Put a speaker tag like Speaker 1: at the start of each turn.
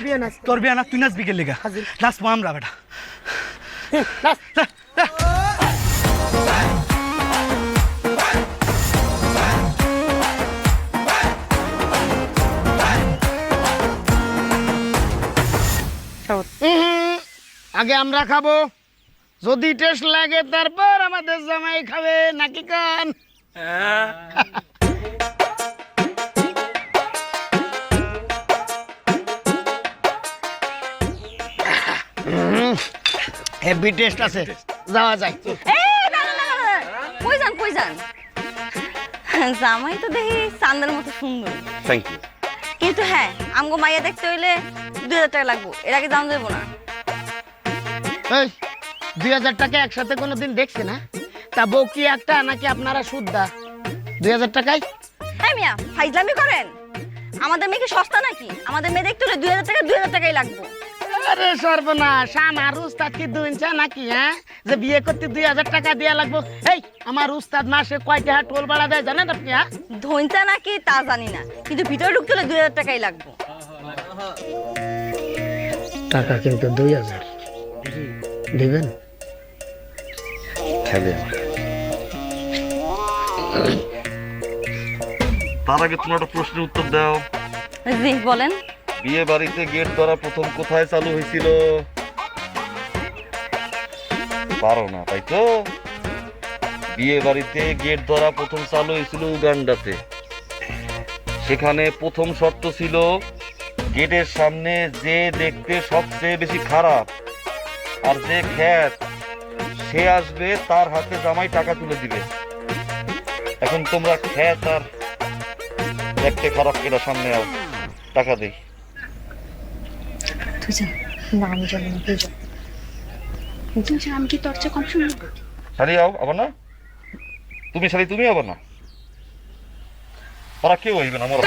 Speaker 1: তোর বিয়ে নাচ
Speaker 2: তোর বিয়া না তুই নাচবি কে লেগা?
Speaker 1: হাজির।
Speaker 2: নাচবো আমরা বেটা।
Speaker 1: নাচ। আগে আমরা খাব। যদি টেস্ট লাগে তারপর আমাদের জামাই খাবে। নাকি কান? হেভি টেস্ট আছে। যাওয়া যায়
Speaker 3: কই যান কই যান? জামাই তো দেখি চান্দের মতো সুন্দর।
Speaker 4: থ্যাংক ইউ
Speaker 3: কিন্তু হ্যাঁ আমগো মাইয়া দেখতে হইলে দুই হাজার টাকা লাগবো। এর আগে দাম দেবো না।
Speaker 1: এই দুই হাজার টাকা একসাথে কোনোদিন দেখছে না। তা বউ কি একটা নাকি আপনারা শুদ্ধা দুই হাজার টাকায়?
Speaker 3: হ্যাঁ মিয়া ফাইজলামি করেন? আমাদের মেয়ে কি সস্তা নাকি? আমাদের মেয়ে দেখতে হলে দুই হাজার টাকা দুই হাজার টাকাই লাগবো।
Speaker 1: আরে সর্বনাশ আমার উস্তাদ কি দুইছে নাকি হ্যাঁ? যে বিয়ে করতে দুই হাজার টাকা দেওয়া লাগবো। এই আমার উস্তাদ মাসে কয় টাকা টোল ভাড়া দেয় জানেন আপনি হ্যাঁ?
Speaker 3: ধৈঞ্চা নাকি তা জানি না কিন্তু ভিতরে ঢুকতে হলে দুই হাজার টাকাই লাগবো।
Speaker 1: টাকা কিন্তু দুই হাজার। দিবেন?
Speaker 4: খাবে তার আগে তোমার একটা প্রশ্নের উত্তর দাও।
Speaker 3: জি বলেন।
Speaker 4: বিয়ে বাড়িতে গেট ধরা প্রথম কোথায় চালু হয়েছিল? পারো না, তাই তো? বিয়ে বাড়িতে গেট ধরা প্রথম চালু হয়েছিল উগান্ডাতে। সেখানে প্রথম শর্ত ছিল, গেটের সামনে যে দেখতে সবচেয়ে বেশি খারাপ আর যে খ্যাত, সে আসবে, তার হাতে জামাই টাকা তুলে দিবে। এখন তোমরা খ্যাত আর দেখতে খারাপ কেটা সামনে টাকা দেই।
Speaker 5: যা না আমি জানি না পূজা পূজা আমি কি তোর চেয়ে কম
Speaker 4: শাড়ি আও আবার না? তুমি শাড়ি তুমি আবার না? ওরা কেউ হইবে না আমার